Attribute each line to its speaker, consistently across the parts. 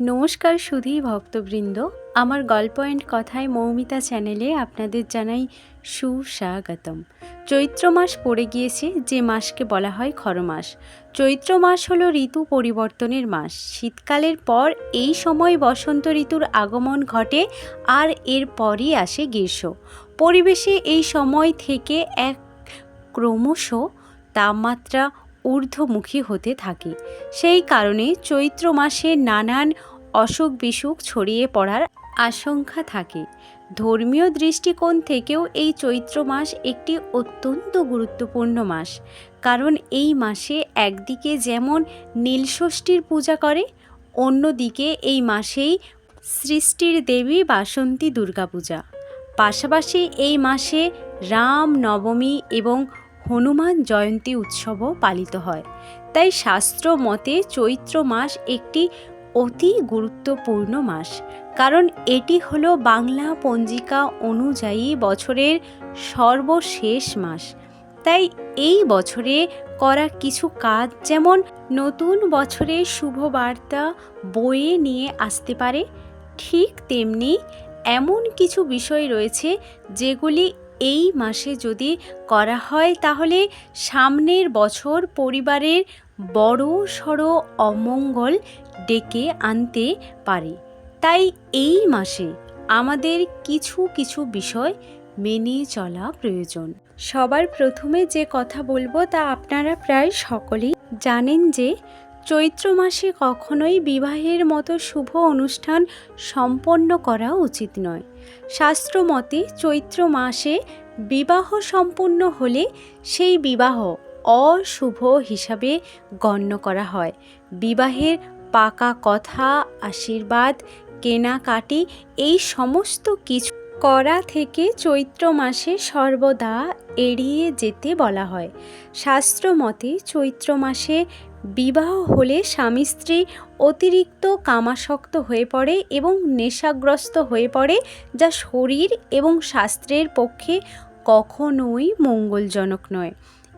Speaker 1: নমস্কার সুধী ভক্তবৃন্দ। আমার গল্প অ্যান্ড কথায় মৌমিতা চ্যানেলে আপনাদের জানাই সুস্বাগতম। চৈত্র মাস পড়ে গিয়েছে, যে মাসকে বলা হয় খর মাস। চৈত্র মাস হলো ঋতু পরিবর্তনের মাস। শীতকালের পর এই সময় বসন্ত ঋতুর আগমন ঘটে আর এরপরই আসে গ্রীষ্ম। পরিবেশে এই সময় থেকে এক ক্রমশ তাপমাত্রা ঊর্ধ্বমুখী হতে থাকে। সেই কারণে চৈত্র মাসে নানান অসুখ বিসুখ ছড়িয়ে পড়ার আশঙ্কা থাকে। ধর্মীয় দৃষ্টিকোণ থেকেও এই চৈত্র মাস একটি অত্যন্ত গুরুত্বপূর্ণ মাস। কারণ এই মাসে একদিকে যেমন নীলষষ্ঠীর পূজা করে, অন্যদিকে এই মাসেই সৃষ্টির দেবী বাসন্তী দুর্গাপূজা। পাশাপাশি এই মাসে রাম নবমী এবং হনুমান জয়ন্তী উৎসবও পালিত হয়। তাই শাস্ত্র মতে চৈত্র মাস একটি অতি গুরুত্বপূর্ণ মাস। কারণ এটি হলো বাংলা পঞ্জিকা অনুযায়ী বছরের সর্বশেষ মাস। তাই এই বছরে করা কিছু কাজ যেমন নতুন বছরের শুভ বার্তা বয়ে নিয়ে আসতে পারে, ঠিক তেমনি এমন কিছু বিষয় রয়েছে যেগুলি এই মাসে যদি করা হয়, তাহলে সামনের বছর পরিবারের বড় সড়ো অমঙ্গল ডেকে আনতে পারে। তাই এই মাসে আমাদের কিছু কিছু বিষয় মেনে চলা প্রয়োজন। সবার প্রথমে যে কথা বলব, তা আপনারা প্রায় সকলেই জানেন যে, চৈত্র মাসে কখনোই বিবাহের মতো শুভ অনুষ্ঠান সম্পন্ন করা উচিত নয়। শাস্ত্র মতে চৈত্র মাসে বিবাহ সম্পূর্ণ হলে সেই বিবাহ অশুভ হিসাবে গণ্য করা হয়। বিবাহের পাকা কথা, আশীর্বাদ, কেনাকাটি এই সমস্ত কিছু করা থেকে চৈত্র মাসে সর্বদা এড়িয়ে যেতে বলা হয়। শাস্ত্র মতে চৈত্র মাসে বিবাহ হলে স্বামী স্ত্রী অতিরিক্ত কামাসক্ত হয়ে পড়ে এবং নেশাগ্রস্ত হয়ে পড়ে, যা শরীর এবং শাস্ত্রের পক্ষে কখনোই মঙ্গলজনক নয়।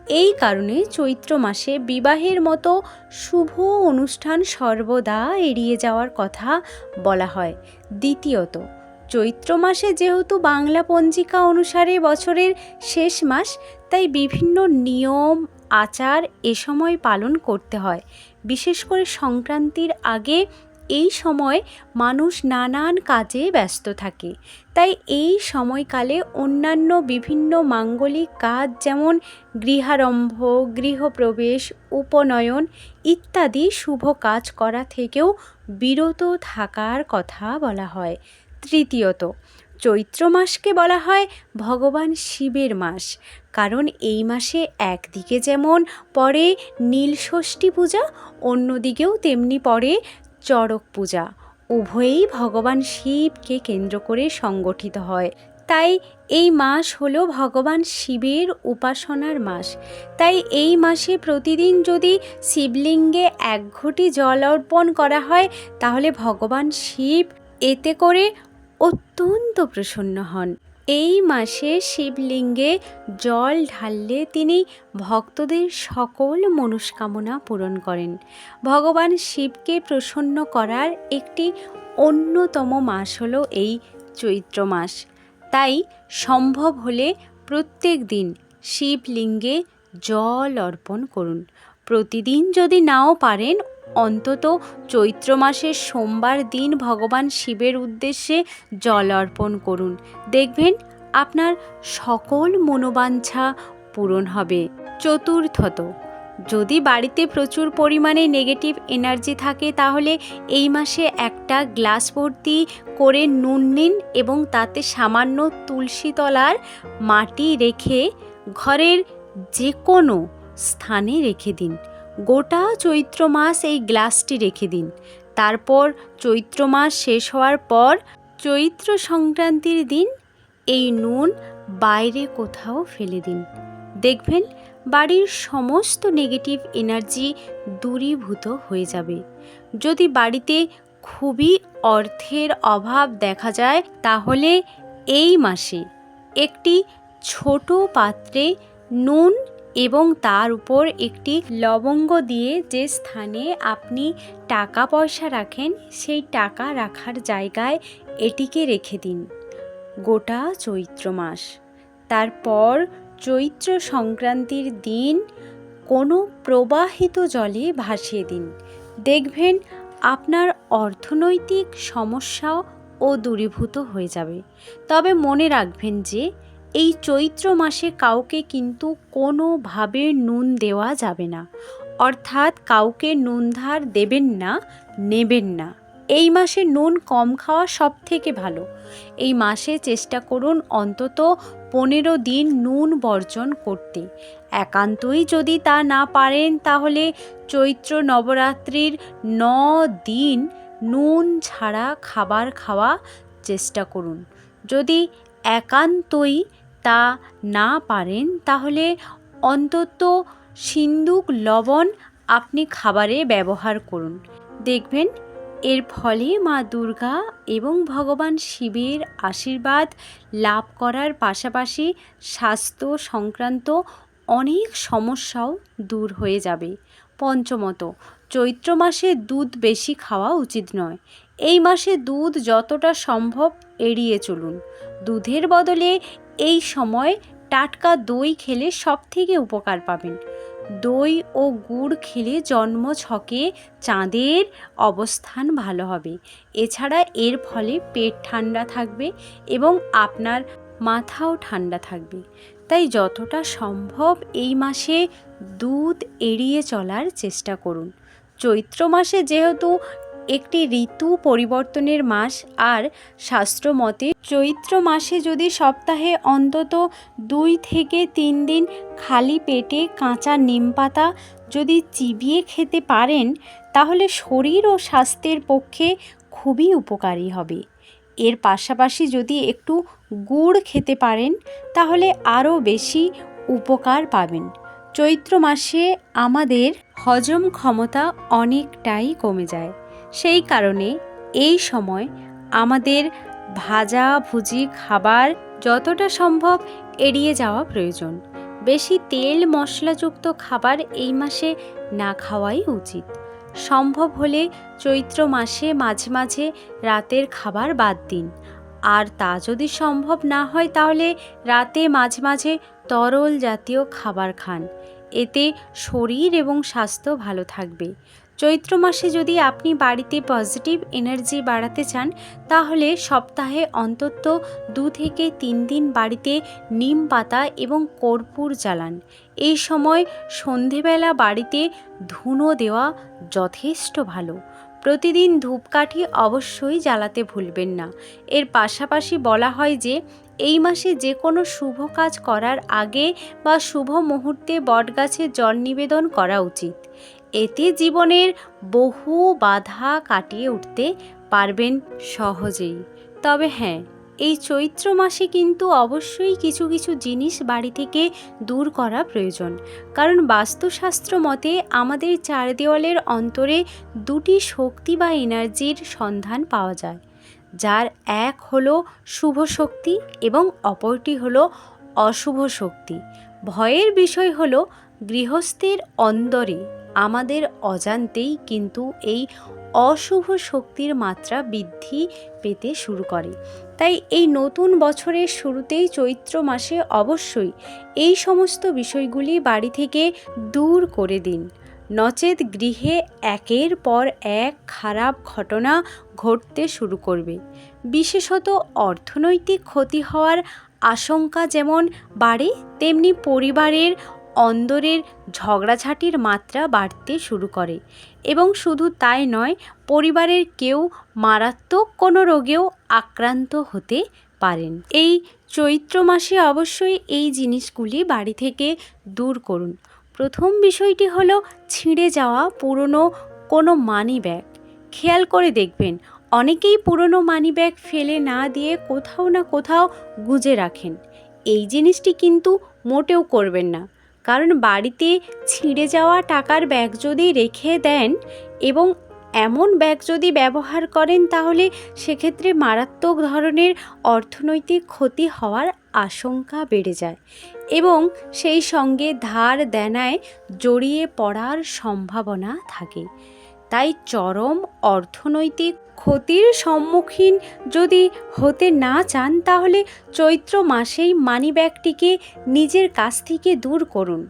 Speaker 1: এই কারণে চৈত্র মাসে বিবাহের মতো শুভ অনুষ্ঠান সর্বদা এড়িয়ে যাওয়ার কথা বলা হয়। দ্বিতীয়ত, চৈত্র মাসে যেহেতু বাংলা পঞ্জিকা অনুসারে বছরের শেষ মাস, তাই বিভিন্ন নিয়ম আচার এ সময় পালন করতে হয়। বিশেষ করে সংক্রান্তির আগে এই সময় মানুষ নানান কাজে ব্যস্ত থাকে। তাই এই সময়কালে অন্যান্য বিভিন্ন মাঙ্গলিক কাজ যেমন গৃহারম্ভ, গৃহপ্রবেশ, উপনয়ন ইত্যাদি শুভ কাজ করা থেকেও বিরত থাকার কথা বলা হয়। তৃতীয়ত, চৈত্র মাসকে বলা হয় ভগবান শিবের মাস। কারণ এই মাসে একদিকে যেমন পড়ে নীলষষ্ঠী পূজা, অন্যদিকেও তেমনি পড়ে চড়ক পূজা। উভয়েই ভগবান শিবকে কেন্দ্র করে সংগঠিত হয়। তাই এই মাস হলো ভগবান শিবের উপাসনার মাস। তাই এই মাসে প্রতিদিন যদি শিবলিঙ্গে এক ঘটি জল অর্পণ করা হয়, তাহলে ভগবান শিব এতে করে অত্যন্ত প্রসন্ন হন। এই মাসে শিবলিঙ্গে জল ঢাললে তিনি ভক্তদের সকল মনস্কামনা পূরণ করেন। ভগবান শিবকে প্রসন্ন করার একটি অন্যতম মাস হলো এই চৈত্র মাস। তাই সম্ভব হলে প্রত্যেক দিন শিবলিঙ্গে জল অর্পণ করুন। প্রতিদিন যদি নাও পারেন অন্তত চৈত্র মাসের সোমবার দিন ভগবান শিবের উদ্দেশ্যে জল অর্পণ করুন। দেখবেন আপনার সকল মনোবাঞ্ছা পূরণ হবে। চতুর্থত, যদি বাড়িতে প্রচুর পরিমাণে নেগেটিভ এনার্জি থাকে, তাহলে এই মাসে একটা গ্লাস ভর্তি করে নুন নিন এবং তাতে সামান্য তুলসী তলার মাটি রেখে ঘরের যে কোনো স্থানে রেখে দিন। গোটা চৈত্র মাস এই গ্লাসটি রেখে দিন। তারপর চৈত্র মাস শেষ হওয়ার পর চৈত্র সংক্রান্তির দিন এই নুন বাইরে কোথাও ফেলে দিন। দেখবেন বাড়ির সমস্ত নেগেটিভ এনার্জি দূরীভূত হয়ে যাবে। যদি বাড়িতে খুবই অর্থের অভাব দেখা যায়, তাহলে এই মাসে একটি ছোট পাত্রে নুন এবং তার উপর একটি লবঙ্গ দিয়ে যে স্থানে আপনি টাকা পয়সা রাখেন, সেই টাকা রাখার জায়গায় এটিকে রেখে দিন। গোটা চৈত্র মাস। তারপর চৈত্র সংক্রান্তির দিন কোনো প্রবাহিত জলে ভাসিয়ে দিন। দেখবেন আপনার অর্থনৈতিক সমস্যা ও দূরীভূত হয়ে যাবে। তবে মনে রাখবেন যে এই চৈত্র মাসে কাউকে কিন্তু কোনোভাবে নুন দেওয়া যাবে না। অর্থাৎ কাউকে নুন ধার দেবেন না, নেবেন না। এই মাসে নুন কম খাওয়া সব থেকে ভালো। এই মাসে চেষ্টা করুন অন্তত পনেরো দিন নুন বর্জন করতে। একান্তই যদি তা না পারেন, তাহলে চৈত্র নবরাত্রির ন দিন নুন ছাড়া খাবার খাওয়া চেষ্টা করুন। যদি একান্তই তা না পারেন, তাহলে অন্তত সিন্দুক, লবণ আপনি খাবারে ব্যবহার করুন। দেখবেন এর ফলে মা দুর্গা এবং ভগবান শিবের আশীর্বাদ লাভ করার পাশাপাশি স্বাস্থ্য সংক্রান্ত অনেক সমস্যাও দূর হয়ে যাবে। পঞ্চমত, চৈত্র মাসে দুধ বেশি খাওয়া উচিত নয়। এই মাসে দুধ যতটা সম্ভব এড়িয়ে চলুন। দুধের বদলে এই সময় টাটকা দই খেলে সব থেকে উপকার পাবেন। দই ও গুড় খেলে জন্ম ছকে চাঁদের অবস্থান ভালো হবে। এছাড়া এর ফলে পেট ঠান্ডা থাকবে এবং আপনার মাথাও ঠান্ডা থাকবে। তাই যতটা সম্ভব এই মাসে দুধ এড়িয়ে চলার চেষ্টা করুন। চৈত্র মাসে যেহেতু একটি ঋতু পরিবর্তনের মাস আর শাস্ত্র মতে চৈত্র মাসে যদি সপ্তাহে অন্তত দুই থেকে তিন দিন খালি পেটে কাঁচা নিম পাতা যদি চিবিয়ে খেতে পারেন, তাহলে শরীর ও স্বাস্থ্যের পক্ষে খুবই উপকারী হবে। এর পাশাপাশি যদি একটু গুড় খেতে পারেন, তাহলে আরও বেশি উপকার পাবেন। চৈত্র মাসে আমাদের হজম ক্ষমতা অনেকটাই কমে যায়। সেই কারণে এই সময় আমাদের ভাজা ভুজি খাবার যতটা সম্ভব এড়িয়ে যাওয়া প্রয়োজন। বেশি তেল মশলাযুক্ত খাবার এই মাসে না খাওয়াই উচিত। সম্ভব হলে চৈত্র মাসে মাঝে মাঝে রাতের খাবার বাদ দিন। আর তা যদি সম্ভব না হয় তাহলে রাতে মাঝে মাঝে তরল জাতীয় খাবার খান। এতে শরীর এবং স্বাস্থ্য ভালো থাকবে। চৈত্র মাসে যদি আপনি বাড়িতে পজিটিভ এনার্জি বাড়াতে চান, তাহলে সপ্তাহে অন্তত দু থেকে তিন দিন বাড়িতে নিম পাতা এবং কর্পূর জ্বালান। এই সময় সন্ধেবেলা বাড়িতে ধুনো দেওয়া যথেষ্ট ভালো। প্রতিদিন ধূপকাঠি অবশ্যই জ্বালাতে ভুলবেন না। এর পাশাপাশি বলা হয় যে, এই মাসে যে কোনো শুভ কাজ করার আগে বা শুভ মুহূর্তে বটগাছে জল নিবেদন করা উচিত। এতে জীবনের বহু বাধা কাটিয়ে উঠতে পারবেন সহজেই। তবে হ্যাঁ এই চৈত্র মাসে কিন্তু অবশ্যই কিছু কিছু জিনিস বাড়ি থেকে দূর করা প্রয়োজন। কারণ বাস্তুশাস্ত্র মতে আমাদের চার দেওয়ালের অন্তরে দুটি শক্তি বা এনার্জির সন্ধান পাওয়া যায়। যার এক হলো শুভ শক্তি এবং অপরটি হলো অশুভ শক্তি। ভয়ের বিষয় হলো গৃহস্থের অন্দরে আমাদের অজান্তেই কিন্তু এই অশুভ শক্তির মাত্রা বৃদ্ধি পেতে শুরু করে। তাই এই নতুন বছরের শুরুতেই চৈত্র মাসে অবশ্যই এই সমস্ত বিষয়গুলি বাড়ি থেকে দূর করে দিন। নচেত গৃহে একের পর এক খারাপ ঘটনা ঘটতে শুরু করবে। বিশেষত অর্থনৈতিক ক্ষতি হওয়ার আশঙ্কা যেমন বাড়ে, তেমনি পরিবারের অন্দরের ঝগড়াঝাটির মাত্রা বাড়তে শুরু করে। এবং শুধু তাই নয়, পরিবারের কেউ মারাত্মক কোনো রোগেও আক্রান্ত হতে পারেন। এই চৈত্র মাসে অবশ্যই এই জিনিসগুলি বাড়ি থেকে দূর করুন। প্রথম বিষয়টি হলো ছিঁড়ে যাওয়া পুরনো কোনো মানি ব্যাগ। খেয়াল করে দেখবেন, অনেকেই পুরনো মানি ব্যাগ ফেলে না দিয়ে কোথাও না কোথাও গুঁজে রাখেন। এই জিনিসটি কিন্তু মোটেও করবেন না। কারণ বাড়িতে ছিঁড়ে যাওয়া টাকার ব্যাগ যদি রেখে দেন এবং এমন ব্যাগ যদি ব্যবহার করেন, তাহলে সেক্ষেত্রে মারাত্মক ধরনের অর্থনৈতিক ক্ষতি হওয়ার আশঙ্কা বেড়ে যায় এবং সেই সঙ্গে ধার দেনায় জড়িয়ে পড়ার সম্ভাবনা থাকে। তাই চরম অর্থনৈতিক ক্ষতির সম্মুখীন যদি হতে না চান, তাহলে চৈত্র মাসেই মানিব্যাগটিকে নিজের কাছ থেকে দূর করুন।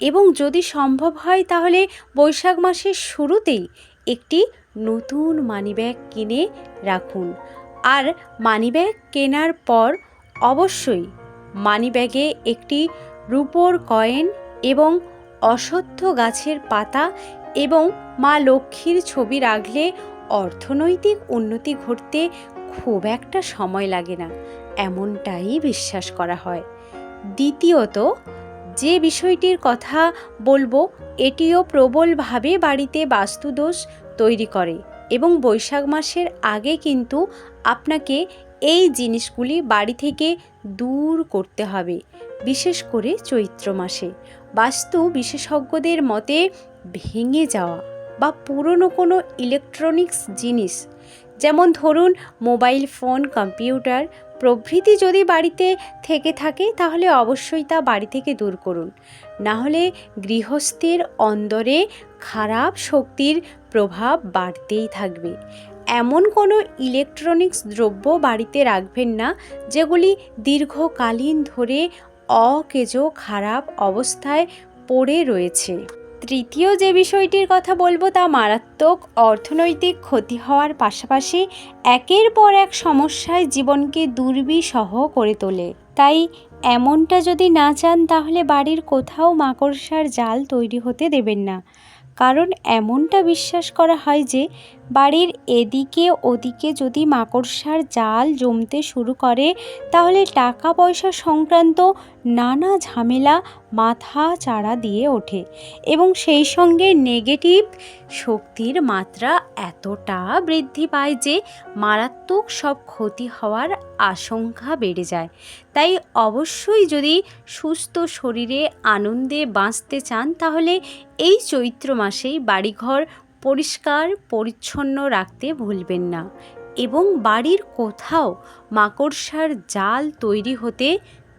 Speaker 1: এবং যদি সম্ভব হয়, তাহলে বৈশাখ মাসের শুরুতেই একটি নতুন মানিব্যাগ কিনে রাখুন। আর মানিব্যাগ কেনার পর অবশ্যই মানিব্যাগে একটি রূপোর কয়েন এবং অশ্বত্থ গাছের পাতা এবং মা লক্ষ্মীর ছবি রাখলে অর্থনৈতিক উন্নতি ঘটতে খুব একটা সময় লাগে না, এমনটাই বিশ্বাস করা হয়। দ্বিতীয়ত, যে বিষয়টির কথা বলব, এটিও প্রবলভাবে বাড়িতে বাস্তুদোষ তৈরি করে এবং বৈশাখ মাসের আগে কিন্তু আপনাকে এই জিনিসগুলি বাড়ি থেকে দূর করতে হবে, বিশেষ করে চৈত্র মাসে। বাস্তু বিশেষজ্ঞদের মতে ভেঙে যাওয়া বা পুরনো কোনো ইলেকট্রনিক্স জিনিস, যেমন ধরুন মোবাইল ফোন কম্পিউটার প্রভৃতি যদি বাড়িতে থেকে থাকে তাহলে অবশ্যই তা বাড়ি থেকে দূর করুন। না হলে গৃহস্থের অন্দরে খারাপ শক্তির প্রভাব বাড়তেই থাকবে। এমন কোনো ইলেকট্রনিক্স দ্রব্য বাড়িতে রাখবেন না, যেগুলি দীর্ঘকালীন ধরে অকেজো খারাপ অবস্থায় পড়ে রয়েছে। তৃতীয় যে বিষয়টির কথা বলব তা মারাত্মক অর্থনৈতিক ক্ষতি হওয়ার পাশাপাশি একের পর এক সমস্যায় জীবনকে দুর্বিষহ করে তোলে। তাই এমনটা যদি না চান তাহলে বাড়ির কোথাও মাকড়সার জাল তৈরি হতে দেবেন না। কারণ এমনটা বিশ্বাস করা হয় যে বাড়ির এদিকে ওদিকে যদি মাকড়সার জাল জমতে শুরু করে, তাহলে টাকা পয়সা সংক্রান্ত নানা ঝামেলা মাথা চাড়া দিয়ে ওঠে এবং সেই সঙ্গে নেগেটিভ শক্তির মাত্রা এতটা বৃদ্ধি পায় যে মারাত্মক সব ক্ষতি হওয়ার আশঙ্কা বেড়ে যায়। তাই অবশ্যই যদি সুস্থ শরীরে আনন্দে বাঁচতে চান, তাহলে এই চৈত্র মাসেই বাড়িঘর পরিষ্কার, পরিচ্ছন্ন রাখতে ভুলবেন না এবং বাড়ির কোথাও মাকড়সার জাল তৈরি হতে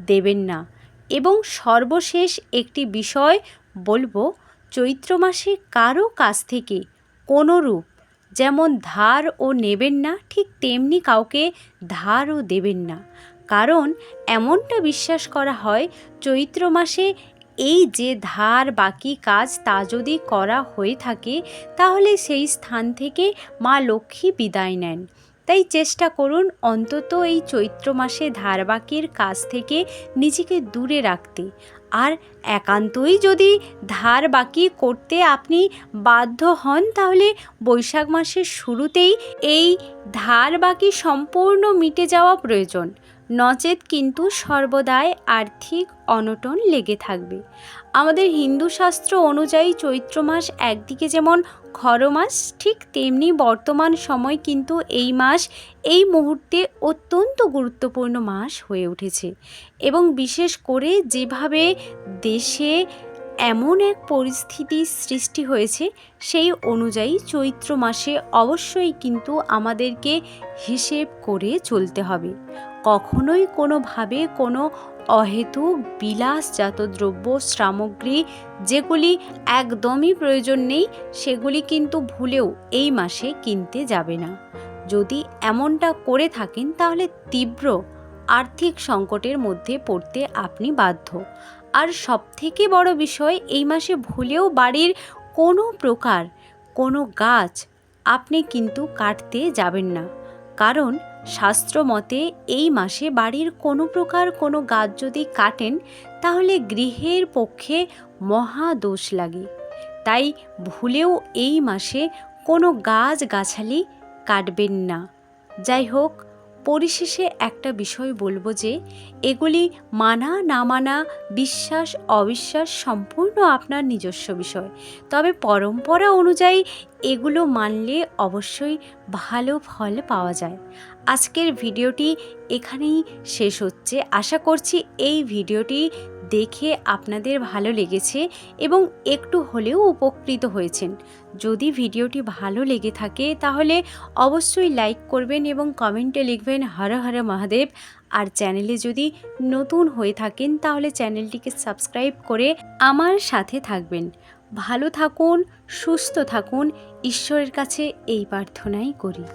Speaker 1: দেবেন না। এবং সর্বশেষ একটি বিষয় বলব, চৈত্র মাসে কারও কাছ থেকে কোনো রূপ যেমন ধার ও নেবেন না, ঠিক তেমনি কাউকে ধারও দেবেন না। কারণ এমনটা বিশ্বাস করা হয়, চৈত্র মাসে এই যে ধার বাকি কাজ তা যদি করা হয়ে থাকে, তাহলে সেই স্থান থেকে মা লক্ষ্মী বিদায় নেন। তাই চেষ্টা করুন অন্তত এই চৈত্র মাসে ধার বাকির কাজ থেকে নিজেকে দূরে রাখতে। আর একান্তই যদি ধার বাকি করতে আপনি বাধ্য হন, তাহলে বৈশাখ মাসের শুরুতেই এই ধার বাকি সম্পূর্ণ মিটে যাওয়া প্রয়োজন। নচেত কিন্তু সর্বদাই আর্থিক অনটন লেগে থাকবে। আমাদের হিন্দু শাস্ত্র অনুযায়ী চৈত্র মাস একদিকে যেমন খর মাস, ঠিক তেমনি বর্তমান সময় কিন্তু এই মাস এই মুহূর্তে অত্যন্ত গুরুত্বপূর্ণ মাস হয়ে উঠেছে এবং বিশেষ করে যেভাবে দেশে এমন এক পরিস্থিতি সৃষ্টি হয়েছে, সেই অনুযায়ী চৈত্র মাসে অবশ্যই কিন্তু আমাদেরকে হিসেব করে চলতে হবে। কখনোই কোনোভাবে কোনো অহেতুক বিলাসজাত দ্রব্য, সামগ্রী যেগুলি একদমই প্রয়োজন নেই, সেগুলি কিন্তু ভুলেও এই মাসে কিনতে যাবে না। যদি এমনটা করে থাকেন, তাহলে তীব্র আর্থিক সংকটের মধ্যে পড়তে আপনি বাধ্য। আর সবথেকে বড় বিষয়, এই মাসে ভুলেও বাড়ির কোনো প্রকার কোনো গাছ আপনি কিন্তু কাটতে যাবেন না। কারণ শাস্ত্র মতে এই মাসে বাড়ির কোনো প্রকার কোনো গাছ যদি কাটেন, তাহলে গৃহের পক্ষে মহা দোষ লাগে। তাই ভুলেও এই মাসে কোনো গাছ গাছালি কাটবেন না। যাই হোক, পরিশেষে একটা বিষয় বলব যে, এগুলি মানা না মানা বিশ্বাস, অবিশ্বাস সম্পূর্ণ আপনার নিজস্ব বিষয়। তবে পরম্পরা অনুযায়ী এগুলো মানলে অবশ্যই ভালো ফল পাওয়া যায়। আজকের ভিডিওটি এখানেই শেষ হচ্ছে। আশা করছি এই ভিডিওটি দেখে আপনাদের ভালো লেগেছে এবং একটু হলেও উপকৃত হয়েছেন। যদি ভিডিওটি ভালো লেগে থাকে তাহলে অবশ্যই লাইক করবেন এবং কমেন্টে লিখবেন হর হর মহাদেব। আর চ্যানেলে যদি নতুন হয়ে থাকেন তাহলে চ্যানেলটিকে সাবস্ক্রাইব করে আমার সাথে থাকবেন। ভালো থাকুন, সুস্থ থাকুন, ঈশ্বরের কাছে এই প্রার্থনাই করি।